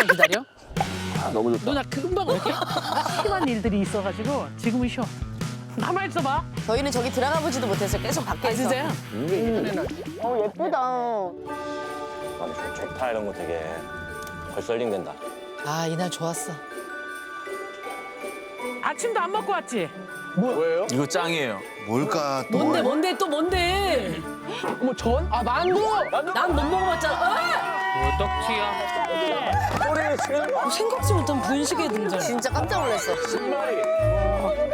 조금만 기다려. 아, 너무 좋다. 누나 금방 올게. 심한 일들이 있어가지고 지금은 쉬어. 가만 있어봐. 저희는 저기 들어가 보지도 못했어요. 계속 밖에서. 진짜요? 어 예쁘다. 아, 좋- 좋다 이런 거 되게 벌써 힐링된다. 아 이날 좋았어. 아침도 안 먹고 왔지? 뭐예요? 이거 짱이에요. 뭘까 또? 뭔데 뭔데 또 뭔데? 뭐 전? 아 만두. 난 못 먹어봤잖아. 떡튀야. 지르는 아! 생각지 못한 분식의 등장. 진짜 깜짝 놀랐어. 신발이.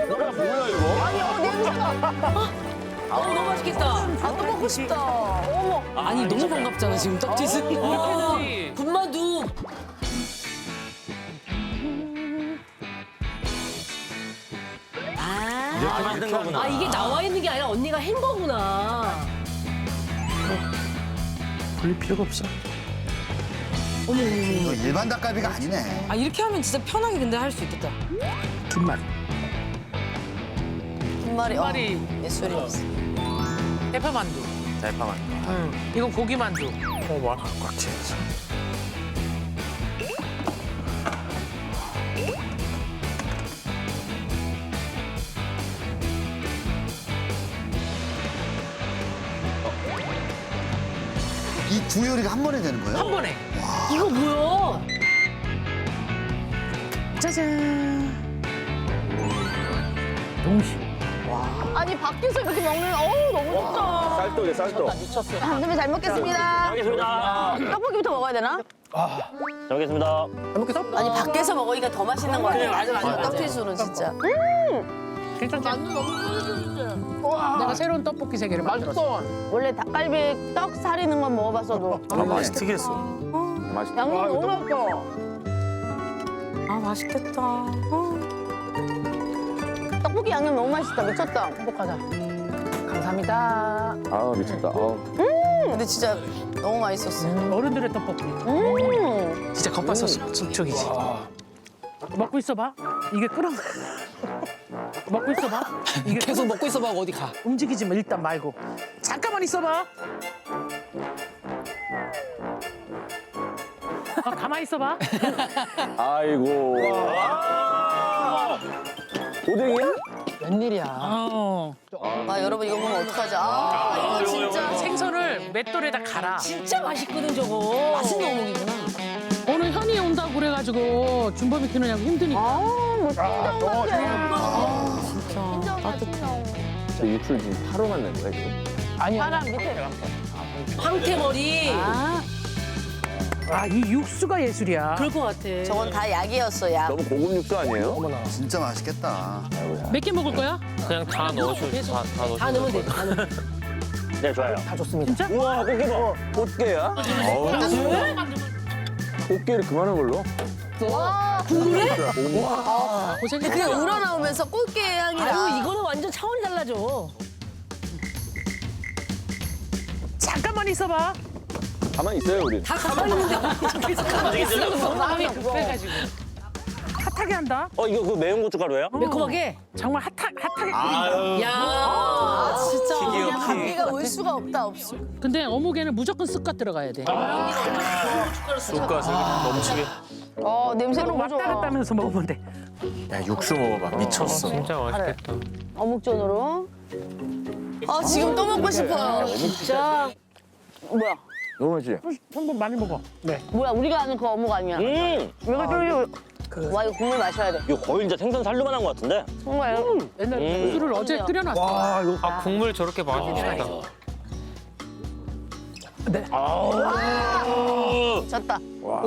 뭐야 뭐야 이거? 아니 어 냄새가. 어 너무 맛있겠다. 아또 먹고 싶다. 어머. 아니 너무 반갑잖아 지금 떡튀는. 이렇게지. 군만두. 아, 이렇게 만든 거구나. 아 이게 나와 있는 게 아니라 언니가 한 거구나. 돌릴 필요가 없어. 이거 일반 닭갈비가 아니네. 아 이렇게 하면 진짜 편하게 근데 할 수 있겠다. 김말. 한 마리. 어, 마리. 예술이었어. 대파만두. 달파만. 응. 이건 고기만두. 어, 와, 꽉 채워서. 이 두 요리가 한 번에 되는 거예요? 한 번에. 이거 뭐야? 짜잔. 동시. 아니 밖에서 이렇게 먹는 어우 너무 좋다. 쌀떡이야 쌀떡. 한 점에 잘 먹겠습니다. 알겠습니다. 떡볶이부터 먹어야 되나? 잘 먹겠습니다. 아니 밖에서 먹으니까 더 맛있는 거 같아. 맞아 맞아. 떡튀수는 진짜. 괜찮지? 내가 새로운 떡볶이 세계를 만들었어. 원래 닭갈비 떡 살이는 건 먹어봤어도 아, 맛이 특이했어. 맛있다. 양념 너무 맛있어. 아 맛있겠다. 어. 떡볶이 양념 너무 맛있다. 미쳤다. 행복하다. 감사합니다. 아 미쳤다. 아. 근데 진짜 너무 맛있었어. 어른들의 떡볶이. 음. 진짜 겉바속 촉촉이지. 먹고 있어봐. 이게 끓어. 먹고 있어봐. 이게 계속 먹고 있어봐 어디 가. 움직이지 마 일단 말고. 잠깐만 있어봐. 아, 가만히 있어봐. 아이고. 오뎅이야? 웬일이야. 어. 아 여러분 이거 보면 어떡하지? 아 이거 진짜 생선을 맷돌에다 갈아. 진짜 맛있거든 저거. 맛있는 어묵이구나. 오늘 현이 온다고 그래가지고 준범이 키느냐고 힘드니까. 찐정 같아. 진짜 육수 지금 바로 만든 거야 지금? 아니야. 사람 밑에. 황태머리. 아, 이 육수가 예술이야. 그럴 것 같아. 저건 다 약이었어 약. 너무 고급 육수 아니에요? 진짜 맛있겠다. 몇 개 먹을 거야? 그냥 다 넣어주세요. 다, 다 넣어주세요. 다 넣으면 돼. 다 넣으면 돼. 네 좋아요. 다 좋습니다. 진짜? 우와 꽃게 봐. 꽃게야? 꽃게를 그만한 걸로? 와 고생했어. 그냥 우러나오면서 꽃게 향이라. 아유 이거는 완전 차원이 달라져. 잠깐만 있어봐. 가만히 있어요 우리. 다 가만히 있는데 계속 가만히 있어. 마음이 급해가지고. 핫하게 한다. 어 이거 그 매운 고춧가루예요? 매콤하게. 정말 핫하, 핫하게. 아유. 야. 아 진짜 그냥. 감기가 올 수가 없다 없어. 근데 어묵에는 무조건 쑥갓 들어가야 돼. 쑥갓을 넘치게. 어 냄새 너무 왔다 좋아. 갔다 하면서 먹으면 돼. 야, 육수 먹어봐. 미쳤어. 진짜 맛있겠다. 어묵전으로. 아 지금 또 먹고 싶어요. 진짜. 뭐야? 너무 맛있지? 한번 많이 먹어. 네. 뭐야 우리가 아는 그 어묵 아니야? 음 이거 좀 와 이거 국물 마셔야 돼. 이거 거의 이제 생선 살로만 한 것 같은데? 정말. 옛날 음. 육수를 어제 끓여놨어. 아, 국물 저렇게 맛있겠다. 미쳤다.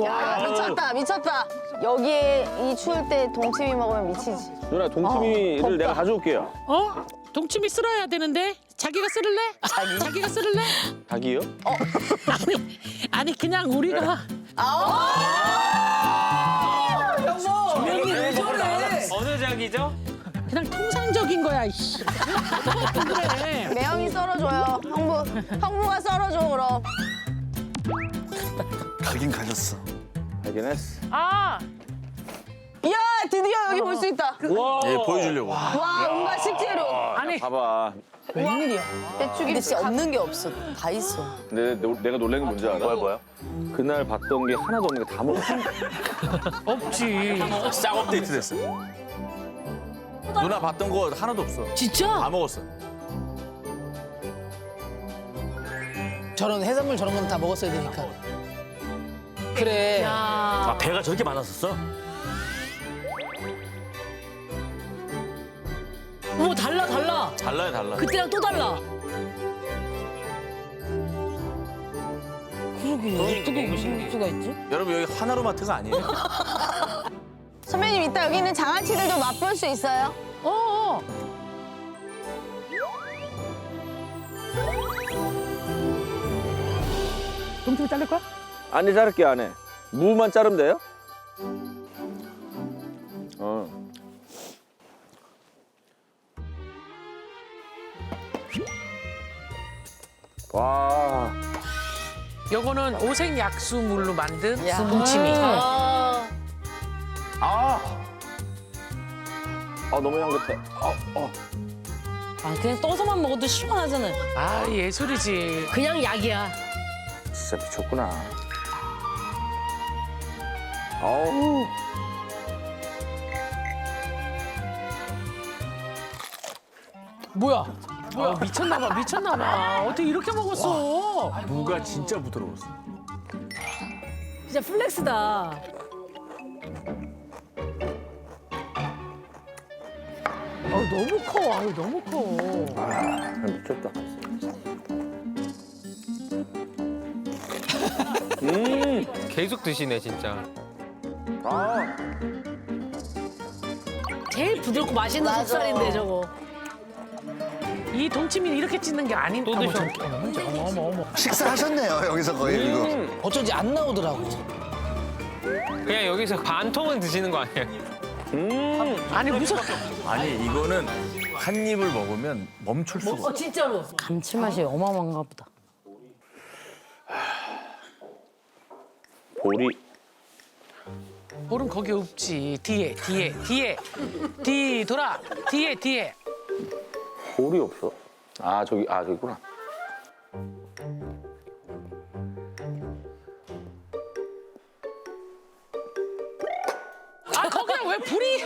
야 미쳤다 미쳤다. 여기에 이 추울 때 동치미 먹으면 미치지. 누나 동치미를 덥다. 내가 가져올게요. 어? 동치미 쓸어야 되는데 자기가 쓸래? 자기. 자기가 쓸래? 닭이요? 아니, 아니 그냥 우리가 조명이 왜 저래? 어느 작이죠? 그냥 통상적인 거야. 이씨. 그래. 매형이 썰어줘요. 형부 형부가 썰어줘 그럼. 가긴 가셨어. 알긴 했어. 아, 이야 드디어 여기 볼 수 있다. 우와. 예, 보여주려고. 와 온갖 식재료. 아니 봐봐. 웬일이야? 배추김치 없는 게 없어. 다 있어. 근데 내- 내가 놀란 게 뭔지 알아? 뭐야 뭐야? 그날 봤던 게 하나도 없는 게 다 먹었어. 없지. 싹 업데이트 됐어. 누나 봤던 거 하나도 없어. 다 진짜? 먹었어. 저런 해산물 저런 건 다 먹었어야 되니까. 그래. 아 배가 저렇게 많았었어? 어머 달라 달라. 달라요 달라. 그때랑 또 달라. 그러게 어떻게 이럴 수가 있지? 여러분 여기 하나로마트가 아니에요. 선배님 이따 여기 있는 장아찌들도 맛볼 수 있어요? 어. 동치미 자를 거야? 안에 자를게 안에. 무만 자르면 돼요? 와. 요거는 오색 약수물로 만든 야. 동치미. 아. 아. 아 너무 향긋해. 어, 어. 아 그냥 떠서만 먹어도 시원하잖아. 아 예술이지. 그냥 약이야. 진짜 미쳤구나. 어우. 뭐야? 뭐야 미쳤나봐 미쳤나봐. 어떻게 이렇게 먹었어? 무가 진짜 부드러웠어. 진짜 플렉스다. 어, 너무 커. 아유 너무 커. 아, 미쳤다. 음. 계속 드시네 진짜. 아. 제일 부드럽고 맛있는 맞아. 속살인데 저거. 이 동치미는 이렇게 찢는 게 아닌 또 드셔. 어머 어머 어머. 식사하셨네요 여기서 거의 이거. 음. 어쩐지 안 나오더라고. 그냥 여기서 반 통은 드시는 거 아니에요? 음. 아니 무슨 아니 이거는 한 입을 먹으면 멈출 수가 없어. 어 진짜로. 감칠맛이 어마어마한가 보다. 보리. 볼은 거기 없지. 뒤에 뒤에 뒤에 뒤 돌아 뒤에 뒤에. 볼이 없어. 아 저기 아 저기 있구나. 아 거기야 왜 불이?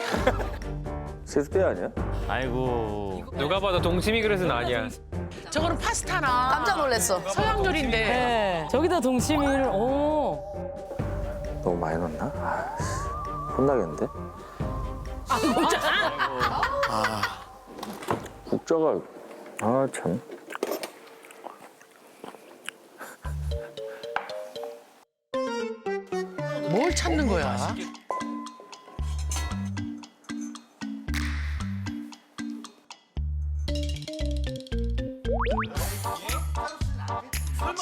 세수대 아니야? 아이고 누가 봐도 동치미 그릇은 아니야. 저거는 파스타나 깜짝 놀랐어. 서양 요리인데. 네. 저기다 동치미를 어. 너무 많이 넣었나? 아, 씨. 혼나겠는데? 아, 국자가 아 참. 뭘 찾는 거야?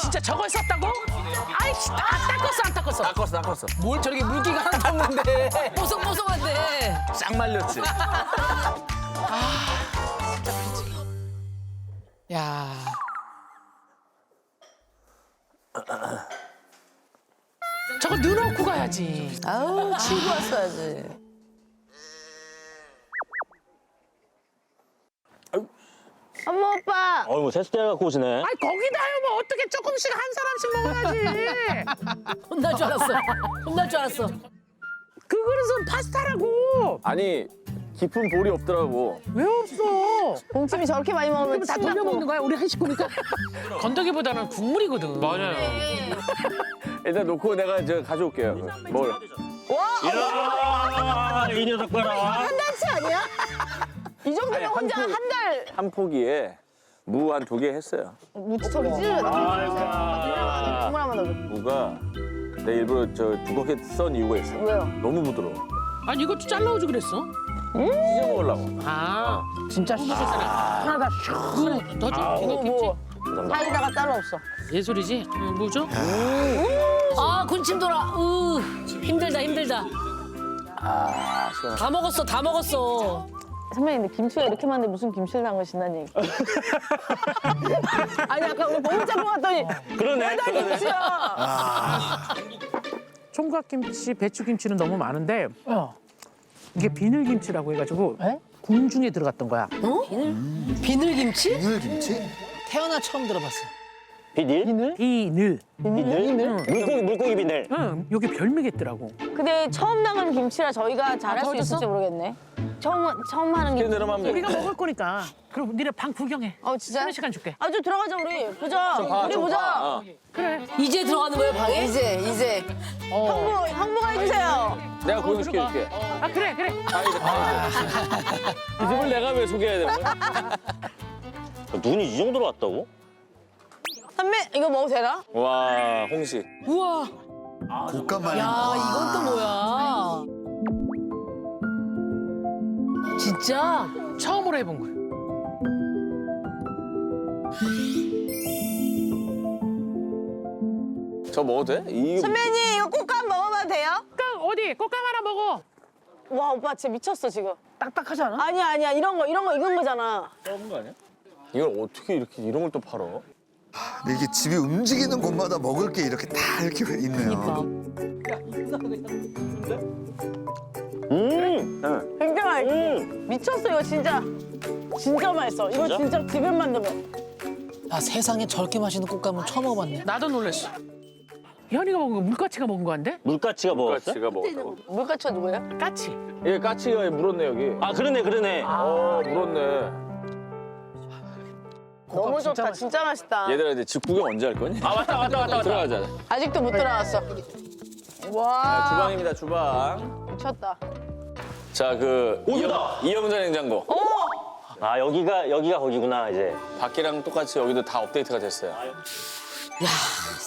진짜 저걸 썼다고? 아이씨, 아, 닦았어, 안 닦았어? 닦았어 닦았어. 뭘 저렇게 물기가 하나도 없는데. 뽀송뽀송한데. 싹 말렸지. 야. 저거 넣어놓고 가야지. 아우 치고 왔어야지. 엄마 오빠. 어이구 세수대 갖고 오시네. 아이, 거기다 뭐 어떻게 조금씩 한 사람씩 먹어야지. 혼날 줄 알았어. 혼날 줄 알았어. 그 그릇은 파스타라고. 아니 깊은 볼이 없더라고. 왜 없어? 동치미 저렇게 많이 먹으면 다침 돌려. 먹는 거야? 우리 한 식구니까. 건더기보다는 국물이거든. 맞아요. 일단 놓고 내가 저 가져올게요. 뭘? 이야 이 녀석 봐라. 한 달치 아니야? 이 정도면 아니, 한 혼자 포- 한달 한 포기에 무 한 두 개 했어요. 무치터리 찔러. 국물 한번 넣어. 무가 내 일부러 저 두껍게 썬 이유가 있어. 왜요? 너무 부드러워. 아니 이것도 잘라오지 그랬어? 찢어 먹으려고. 아, 진짜 하나 다 슉. 더 줘. 이거 김치. 뭐 사이다가 따로 없어. 예술이지? 음, 뭐죠? 아 군침 돌아. 으 힘들다 힘들다. 아 시원. 다 먹었어 다 먹었어. 선배님 근데 김치가 이렇게 많은데 무슨 김치를 담그신다는 얘기. 아니 아까 우리 보물찾고 갔더니 그러네. 그러네. 김치야. 총각김치, 배추김치는 너무 많은데 이게 비늘김치라고 해가지고 궁중에 들어갔던 거야. 비늘김치? 비늘김치? 태어나 처음 들어봤어. 비닐? 비늘? 비늘? 물고기 물고기 비늘. 응, 여기 별미겠더라고. 근데 처음 나가는 김치라 저희가 잘할 수? 있을지 모르겠네. 처음 처음 하는 김치. 돼. 우리가 먹을 거니까. 그럼 니네 방 구경해. 어 진짜? 쉬는 시간 줄게. 아주 들어가자 우리 보자. 봐, 우리 좀 보자. 봐. 어. 그래. 이제 들어가는 거예요 방에? 이제 이제 형부 형부가 해주세요. 내가 구경시켜 줄게. 아 그래 그래. 이 집을 내가 왜 소개해야 되는 거야? 눈이 이 정도로 왔다고? 선배 이거 먹어도 되나? 와 홍식. 우와. 곶감 말린 야 거. 이건 또 뭐야? 진짜? 처음으로 해본 거야. 저 먹어도 돼? 이 선배님 이거 꽃감 먹어봐도 돼요? 꽃감 어디? 꽃감 하나 먹어. 와 오빠 진짜 미쳤어 지금. 딱딱하지 않아? 아니야 아니야 이런 거 이런 거 익은 거잖아. 먹은 거 아니야? 이걸 어떻게 이렇게 이런 걸 또 팔어? 근데 이게 집이 움직이는 곳마다 먹을 게 이렇게 다 이렇게 있네요. 음. 진짜 맛있어. 음. 미쳤어 이거 진짜. 진짜 맛있어. 이거 진짜? 진짜 집에 만들면. 나 세상에 저렇게 맛있는 꽃감은 처음 먹어봤네. 나도 놀랬어. 현이가 먹은 거 물까치가 먹은 거 안돼? 물가치가 먹었어? 까치가 먹었다고. 물가쳐 누구야? 까치. 얘 까치가 물었네 여기. 아 그러네 그러네. 어 물었네. 너무 좋다. 진짜 맛있다. 얘들아 이제 집 구경 언제 할 거니? 아 맞다 맞다 맞다 맞다. 들어가자. 아직도 못 들어갔어. 아, 와 주방입니다 주방. 미쳤다. 자그 오유다. 이영자 냉장고. 아 여기가 여기가 거기구나 이제. 밖이랑 똑같이 여기도 다 업데이트가 됐어요.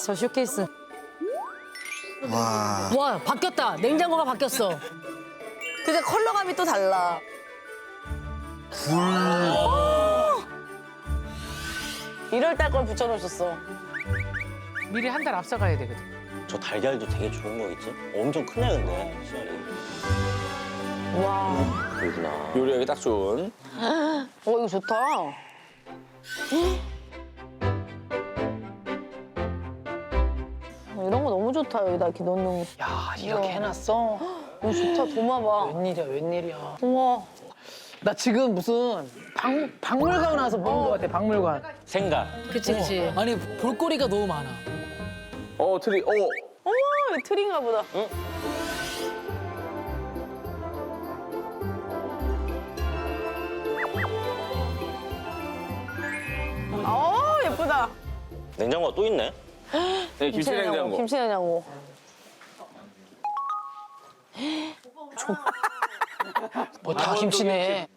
저 쇼케이스. 와. 와 바뀌었다. 냉장고가 바뀌었어. 근데 컬러감이 또 달라. 이럴 때 걸 붙여놓으셨어. 미리 한 달 앞서 가야 되거든. 저 달걀도 되게 좋은 거겠지? 엄청 크네 근데. 씨알이. 와, 그러구나. 요리하기 딱 좋은. 어 이거 좋다. 어, 이런 거 너무 좋다 여기다 이렇게 넣는 거. 야 이렇게 해놨어. 이거 좋다 도마 봐. 웬일이야 웬일이야. 우와. 나 지금 무슨 박, 박물관 와서 보는 것 같아 박물관. 생각. 그치 그치. 아니 볼거리가 너무 많아. 어 트리. 어. 어머 이거 틀인가 보다. 어 예쁘다. 냉장고가 또 있네. 네, 김치 냉장고. 김치 냉장고. 뭐 다 김치네.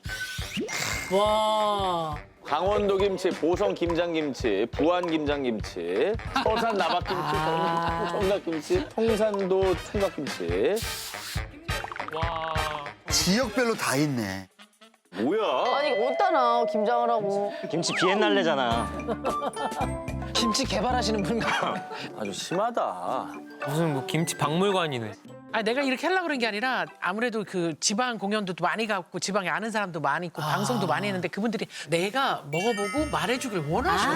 와. 강원도 김치, 보성 김장 김치, 부안 김장 김치, 서산 나박 김치, 아. 청각 김치, 통산도 총각 김치. 지역별로 다 있네. 뭐야? 아니 어디다 놔 김장을 하고. 김치 비엔날레잖아. 김치 개발하시는 분인가? 아주 심하다. 무슨 뭐 김치 박물관이네. 아 내가 이렇게 하려고 그런 게 아니라 아무래도 그 지방 공연도 많이 가고 지방에 아는 사람도 많이 있고 방송도 많이 했는데 그분들이 내가 먹어보고 말해주길 원하셔.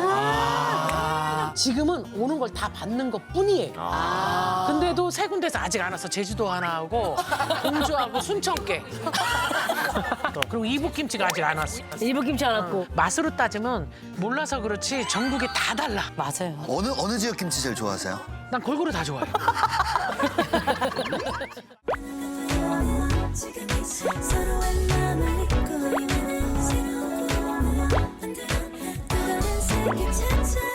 지금은 오는 걸 다 받는 것 뿐이에요. 근데도 세 군데서 아직 안 왔어. 제주도 하나 하고 공주하고 순천께. 또 그리고 이북김치가 아직 안 왔어. 일본 김치 안 왔고. 맛으로 따지면 몰라서 그렇지 전국이 다 달라. 맞아요. 어느 어느 지역 김치 제일 좋아하세요? 난 골고루 다 좋아해. 서로의 마음을 잊고 있는 새로운 꿈을 만들어 또 다른 세계 찾아